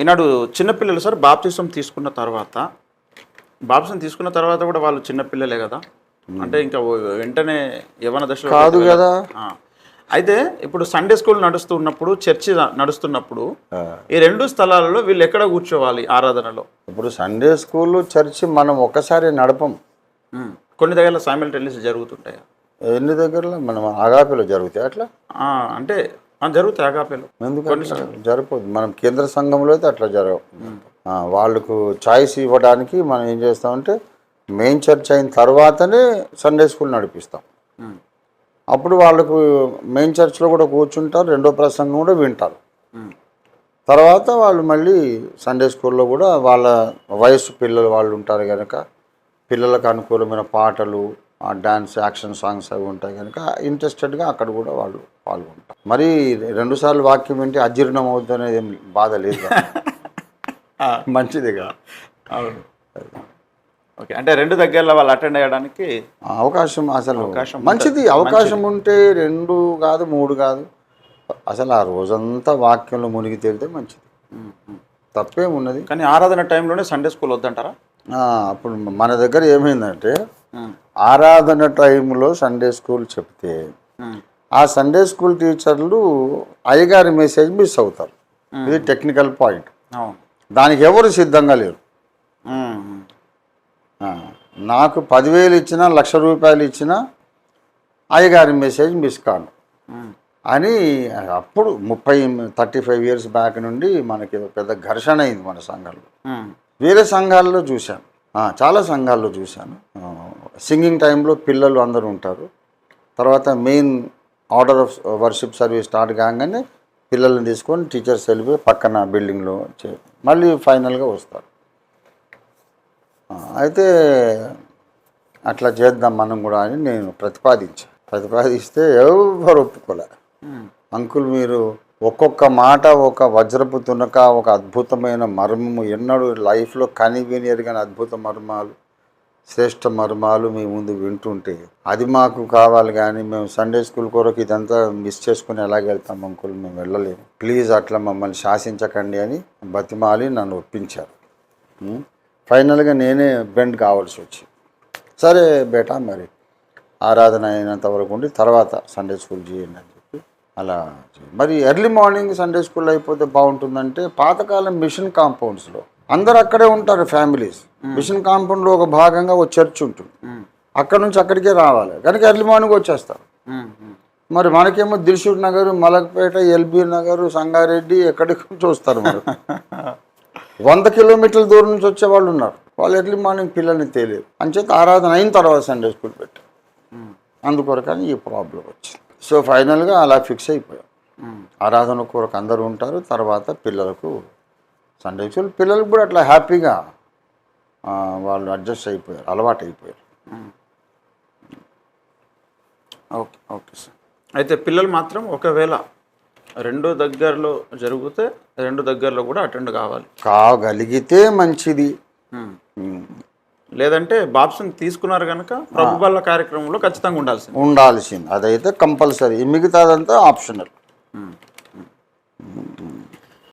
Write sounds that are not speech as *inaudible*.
ఈనాడు చిన్నపిల్లలు సార్ బాప్తిసం తీసుకున్న తర్వాత బాప్తిసం తీసుకున్న తర్వాత కూడా వాళ్ళు చిన్నపిల్లలే కదా? అంటే ఇంకా వెంటనే యవన దశలో కాదు కదా. అయితే ఇప్పుడు సండే స్కూల్ నడుస్తూ ఉన్నప్పుడు చర్చి నడుస్తున్నప్పుడు. ఈ రెండు స్థలాలలో వీళ్ళు ఎక్కడ కూర్చోవాలి ఆరాధనలో? ఇప్పుడు సండే స్కూల్ చర్చి మనం ఒక్కసారి నడపం. కొన్ని దగ్గర సైమిల్టేనియస్ జరుగుతుంటాయి? ఎన్ని దగ్గరలో? మనం ఆగాపిలో జరుగుతాయి అట్లా? అంటే జరుగుతాయి అగాపేలు ఎందుకు అట్లా జరగదు మనం కేంద్ర సంఘంలో అయితే అట్లా జరగవు. వాళ్ళకు చాయిస్ ఇవ్వడానికి మనం ఏం చేస్తామంటే మెయిన్ చర్చ్ అయిన తర్వాతనే సండే స్కూల్ నడిపిస్తాం. అప్పుడు వాళ్ళకు మెయిన్ చర్చ్లో కూడా కూర్చుంటారు రెండో ప్రసంగం కూడా వింటారు. తర్వాత వాళ్ళు మళ్ళీ సండే స్కూల్లో కూడా వాళ్ళ వయసు పిల్లలు వాళ్ళు ఉంటారు కనుక పిల్లలకు అనుకూలమైన పాటలు డ్యాన్స్ యాక్షన్ సాంగ్స్ అవి ఉంటాయి కనుక ఇంట్రెస్టెడ్గా అక్కడ కూడా వాళ్ళు పాల్గొంటారు. మరి రెండుసార్లు వాక్యం వింటే అజీర్ణం అవుతుంది అనేది ఏం బాధ లేదు మంచిదిగా అవును. ఓకే. అంటే రెండు దగ్గరలో వాళ్ళు అటెండ్ అయ్యడానికి అవకాశం అసలు అవకాశం మంచిది. అవకాశం ఉంటే రెండు కాదు మూడు కాదు. అసలు ఆ రోజంతా వాక్యంలో మునిగి తేలితే మంచిది. ఉమ్. తప్పేమున్నది కానీ ఆరాధన టైంలోనే సండే స్కూల్ వద్దంటారా? అప్పుడు మన దగ్గర ఏమైందంటే ఆరాధన టైంలో సండే స్కూల్ చెప్తే ఆ. సండే స్కూల్ టీచర్లు అయ్యగారి మెసేజ్ మిస్ అవుతారు. ఇది టెక్నికల్ పాయింట్ దానికి ఎవరు సిద్ధంగా లేరు? నాకు పదివేలు ఇచ్చినా లక్ష రూపాయలు ఇచ్చినా అయ్యగారి మెసేజ్ మిస్ కాను. అని అప్పుడు ముప్పై థర్టీ ఫైవ్ ఇయర్స్ బ్యాక్ నుండి మనకి పెద్ద ఘర్షణ అయింది మన సంఘంలో. ఉమ్, వేరే సంఘాల్లో చూశాను. చాలా సంఘాల్లో చూశాను. సింగింగ్ టైంలో పిల్లలు అందరూ ఉంటారు. తర్వాత main order of worship service start కాగానే పిల్లల్ని తీసుకొని టీచర్స్ వెళ్ళిపోయి పక్కన బిల్డింగ్లో చే- మళ్ళీ ఫైనల్గా వస్తారు. అయితే అట్లా చేద్దాం మనం కూడా అని నేను ప్రతిపాదించాను ప్రతిపాదిస్తే ఎవరు ఒప్పుకోలే. అంకుల్ మీరు ఒక్కొక్క మాట ఒక వజ్రపు తునక ఒక అద్భుతమైన మర్మము ఎన్నడూ లైఫ్లో కనివిని ఎరగని అద్భుత మర్మాలు శ్రేష్ఠ మర్మాలు మీ ముందు వింటుంటే అది మాకు కావాలి కానీ మేము సండే స్కూల్ కొరకు ఇదంతా మిస్ చేసుకుని ఎలాగ వెళ్తాం అంకుల్? మేము వెళ్ళలేము. ప్లీజ్ అట్లా మమ్మల్ని శాసించకండి అని బతిమాలి నన్ను ఒప్పించారు. ఫైనల్గా నేనే బెండ్ కావాల్సి వచ్చి సరే బేటా మరి ఆరాధన అయినంత వరకు ఉండి తర్వాత సండే స్కూల్ చేయండి అని అలా. మరి ఎర్లీ మార్నింగ్ సండే స్కూల్ అయిపోతే బాగుంటుందంటే పాతకాలం మిషన్ కాంపౌండ్స్లో అందరు అక్కడే ఉంటారు ఫ్యామిలీస్. మిషన్ కాంపౌండ్లో ఒక భాగంగా ఒక చర్చ్ ఉంటుంది. అక్కడ నుంచి అక్కడికే రావాలి. కనుక ఎర్లీ మార్నింగ్ వచ్చేస్తారు. మరి మనకేమో దిల్షుక్ నగర్ మలక్పేట ఎల్బీ నగర్ సంగారెడ్డి ఎక్కడికి నుంచి వస్తారు మరి. *laughs* వంద కిలోమీటర్ల దూరం నుంచి వచ్చే వాళ్ళు ఉన్నారు. వాళ్ళు ఎర్లీ మార్నింగ్ పిల్లల్ని తెలియదు అంచేత ఆరాధన అయిన తర్వాత సండే స్కూల్ పెట్టి ఉమ్, అందుకొరకని ఈ ప్రాబ్లం వచ్చింది. సో ఫైనల్గా అలా ఫిక్స్ అయిపోయాం. ఆరాధన కొరకు అందరూ ఉంటారు తర్వాత పిల్లలకు సండే స్కూల్ పిల్లలకు కూడా అట్లా హ్యాపీగా వాళ్ళు అడ్జస్ట్ అయిపోయారు అలవాటు అయిపోయారు. Okay okay sir. అయితే పిల్లలు మాత్రం ఒకవేళ రెండు దగ్గరలో జరిగితే రెండు దగ్గరలో కూడా అటెండ్ కావాలి. కాగలిగితే మంచిది. లేదంటే బాప్సం తీసుకున్నారు కనుక ప్రభుత్వాల కార్యక్రమంలో ఖచ్చితంగా ఉండాల్సింది. ఉండాల్సింది. అదైతే కంపల్సరీ. మిగతాదంతా ఆప్షనల్.